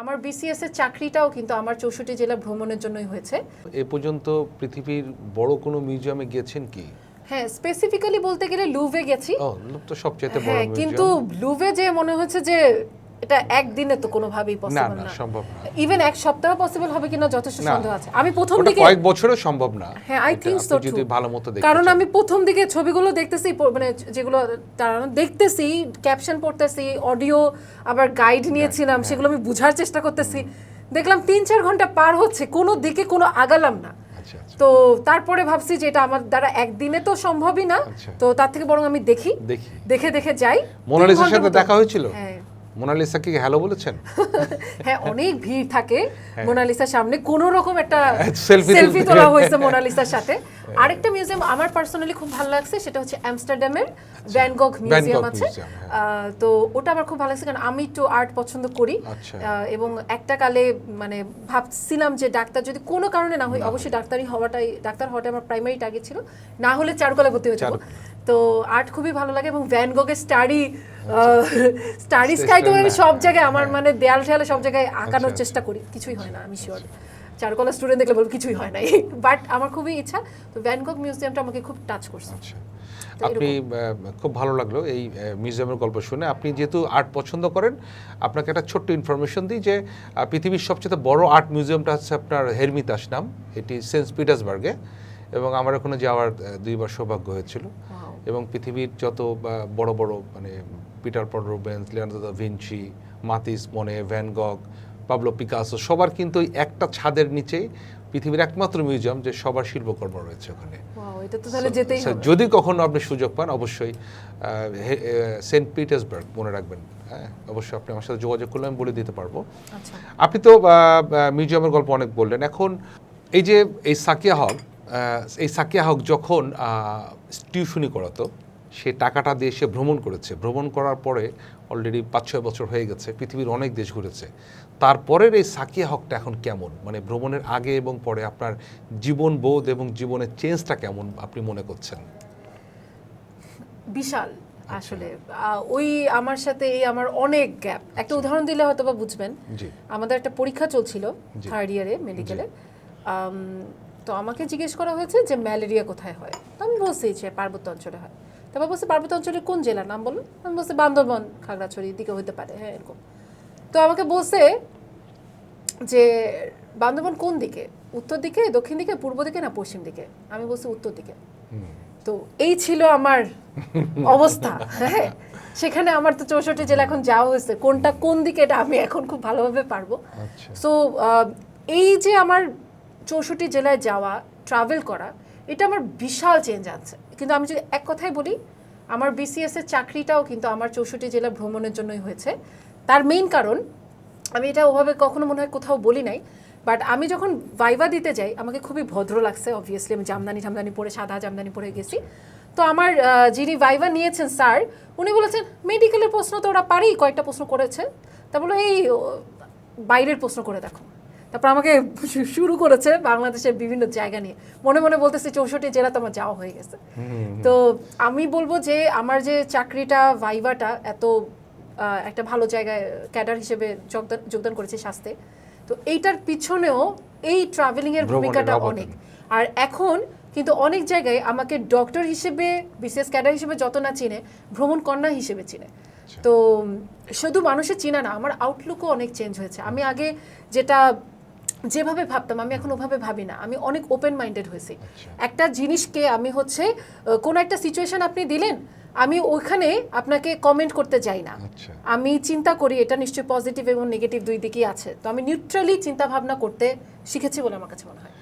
আমার বিসিএস এর চাকরিটাও কিন্তু আমার চৌষট্টি জেলা ভ্রমণের জন্যই হয়েছে। এ পর্যন্ত পৃথিবীর বড় কোনো মিউজিয়ামে গিয়েছেন কি? হ্যাঁ স্পেসিফিক্যালি বলতে গেলে লুভে গেছি। ও লুভ তো সবচেয়ে বড় হ্যাঁ কিন্তু লুভে যে মনে হচ্ছে যে এটা একদিনে তো কোনোভাবেই পসিবল না না। সম্ভব না। ইভেন এক সপ্তাহ পসিবল হবে কিনা যথেষ্ট সন্দেহ আছে। আমি প্রথম দিকে কয়েক বছরও সম্ভব না। হ্যাঁ আই আপনি সো যদি ভালো মতো দেখতে কারণ আমি প্রথম দিকে ছবিগুলো দেখতেছি মানে যেগুলো তারা দেখতেছি ক্যাপশন পড়তেছি অডিও আবার গাইড নিয়েছিলাম হ্যাঁ। সেগুলো আমি বুঝার চেষ্টা করতেছি। দেখলাম তিন চার ঘণ্টা পার হচ্ছে কোনো দিকে কোনো আগালাম না। আচ্ছা আচ্ছা। তো তারপরে ভাবছি যে এটা আমার দ্বারা একদিনে তো সম্ভবই না। আচ্ছা। তো তার থেকে বরং আমি দেখি। দেখি। দেখে দেখে যাই। মোনালিসার সাথে দেখা হয়েছিল? হ্যাঁ মোনালিসা কি হ্যালো বলেছেন? হ্যাঁ অনেক ভিড় থাকে মোনালিসার সামনে। কোন রকম একটা হ্যাঁ, সেলফি তোলা হয়েছে মোনালিসার সাথে। আরেকটা মিউজিয়াম আমার পার্সোনালি খুব ভালো লাগছে সেটা হচ্ছে আমস্টারডামের ভ্যানগগ মিউজিয়াম আছে। হ্যাঁ। তো ওটা আমার খুব ভালো লাগছে কারণ আমি একটু আর্ট পছন্দ করি। আচ্ছা। এবং একটা কালে মানে ভাবছিলাম যে ডাক্তার যদি কোনো কারণে না হয় অবশ্যই ডাক্তারি হওয়াটাই ডাক্তার হওয়াটাই আমার প্রাইমারি টার্গেট ছিল। না হলে চারুকলা ভর্তি হয়ে যাব। তো আর্ট খুবই ভালো লাগে এবং ভ্যান গগের স্টাডি স্টাডি স্কাই তো আমি সব জায়গায় আমার মানে দেয়াল ঠেয়ালে সব জায়গায় আঁকানোর আচ্ছা। চেষ্টা করি কিছুই হয় না আমি শিওর চারুকলা স্টুডেন্ট দেখলে বলব কিছুই হয় নাই বাট আমার খুবই ইচ্ছা তো ভ্যানগক মিউজিয়ামটা আমাকে খুব টাচ করছে। আচ্ছা। আপনি খুব ভালো লাগল এই মিউজিয়ামের গল্প শুনে। আপনি যেহেতু আর্ট পছন্দ করেন আপনাকে একটা ছোট্ট ইনফরমেশন দিই যে পৃথিবীর সবচেয়ে বড় আর্ট মিউজিয়ামটা হচ্ছে আপনার হেরমিতাস নাম এটি সেন্ট পিটার্সবার্গে এবং আমার ওখানে যাওয়ার দুইবার সৌভাগ্য হয়েছিল। এবং পৃথিবীর যত বড় বড় মানে Peter Paul Rubens Leonardo da Vinci Matisse মনে ভ্যান গগ পাবলো পিকাসো সবার কিন্তু ওই একটা ছাদের নিচেই পৃথিবীর একমাত্র মিউজিয়াম যে সবার শিল্পকর্ম রয়েছে ওখানে। যদি কখনো আপনি সুযোগ পান অবশ্যই সেন্ট পিটার্সবার্গ মনে রাখবেন। হ্যাঁ অবশ্যই আপনি আমার সাথে যোগাযোগ করলে আমি বলে দিতে পারব। আচ্ছা। আপনি তো মিউজিয়ামের গল্প অনেক বললেন। এখন এই যে এই সাকিয়া হক আহ, এই সাকিয়া হক যখন টিউশনি করাতো সে টাকাটা দিয়ে সে ভ্রমণ করেছে। ভ্রমণ করার পরে অলরেডি পাঁচ ছয় বছর হয়ে গেছে পৃথিবীর অনেক দেশ ঘুরেছে। তারপরের এই সাকিয়া হকটা এখন কেমন? মানে ভ্রমণের আগে এবং পরে আপনার জীবন বোধ এবং জীবনের চেঞ্জটা কেমন আপনি মনে করছেন? বিশাল আসলে। ওই আমার সাথে এই আমার অনেক গ্যাপ। একটা উদাহরণ দিলে হয়তো বা বুঝবেন আমাদের একটা পরীক্ষা চলছিল। থার্ড ইয়ারে মেডিকেলে তো আমাকে জিজ্ঞেস করা হয়েছে যে ম্যালেরিয়া কোথায় হয়? তো আমি বলছি যে পার্বত্য অঞ্চলে হয়। তারপর বলছে পার্বত্য অঞ্চলের কোন জেলার নাম বলুন? আমি বলছি বান্দরবন খাগড়াছড়ি দিকে হইতে পারে। হ্যাঁ এরকম। তো আমাকে বলছে যে বান্দরবন কোন দিকে? উত্তর দিকে দক্ষিণ দিকে পূর্ব দিকে না পশ্চিম দিকে? আমি বলছি উত্তর দিকে। তো এই ছিল আমার অবস্থা। হ্যাঁ সেখানে আমার তো চৌষট্টি জেলা এখন যাওয়া হয়েছে। কোনটা কোন দিকে এটা আমি এখন খুব ভালোভাবে পারব। আচ্ছা। সো এই যে আমার চৌষট্টি জেলায় যাওয়া ট্রাভেল করা, এটা আমার বিশাল চেঞ্জ আছে কিন্তু আমি যদি এক কথাই বলি, আমার বিসিএস এর চাকরিটাও কিন্তু আমার চৌষট্টি জেলা ভ্রমণের জন্যই হয়েছে। তার মেইন কারণ, আমি এটা ওভাবে কখনো মনে হয় কোথাও বলি নাই বাট আমি যখন ভাইভা দিতে যাই, আমাকে খুবই ভদ্র লাগছে অবভিয়াসলি আমি জামদানি জামদানি পরে সাদা জামদানি পরে গেছি। তো আমার যিনি ভাইভা নিয়েছেন স্যার উনি বলেছেন মেডিকেলের প্রশ্ন তো ওরা পারেই, কয়েকটা প্রশ্ন করেছে। তা বলো এই, বাইরের প্রশ্ন করে দেখো। তারপর আমাকে শুরু করেছে বাংলাদেশের বিভিন্ন জায়গা নিয়ে। মনে মনে বলতেছে চৌষট্টি জেলা তো আমার যাওয়া হয়ে গেছে। তো আমি বলব যে আমার যে চাকরিটা ভাইভাটা এত একটা ভালো জায়গায় ক্যাডার হিসেবে যোগদান যোগদান করেছে স্বাস্থ্যে তো এইটার পিছনেও এই ট্রাভেলিং এর ভূমিকাটা অনেক। আর এখন কিন্তু অনেক জায়গায় আমাকে ডক্টর হিসেবে বিশেষ ক্যাডার হিসেবে যত না চিনে ভ্রমণ কন্যা হিসেবে চিনে। তো শুধু মানুষের চিনা না আমার আউটলুকও অনেক চেঞ্জ হয়েছে। আমি আগে যেটা যেভাবে ভাবতাম আমি এখন ওভাবে ভাবি না। আমি অনেক ওপেন মাইন্ডেড হয়েছি একটা জিনিসকে আমি হচ্ছে কোন কোনো একটা সিচুয়েশন আপনি দিলেন আমি ওইখানে আপনাকে কমেন্ট করতে যাই না। আচ্ছা। আমি চিন্তা করি এটা নিশ্চয়ই পজিটিভ এবং নেগেটিভ দুই দিকেই আছে। তো আমি নিউট্রালি চিন্তা ভাবনা করতে শিখেছি বলে আমার কাছে মনে হয়।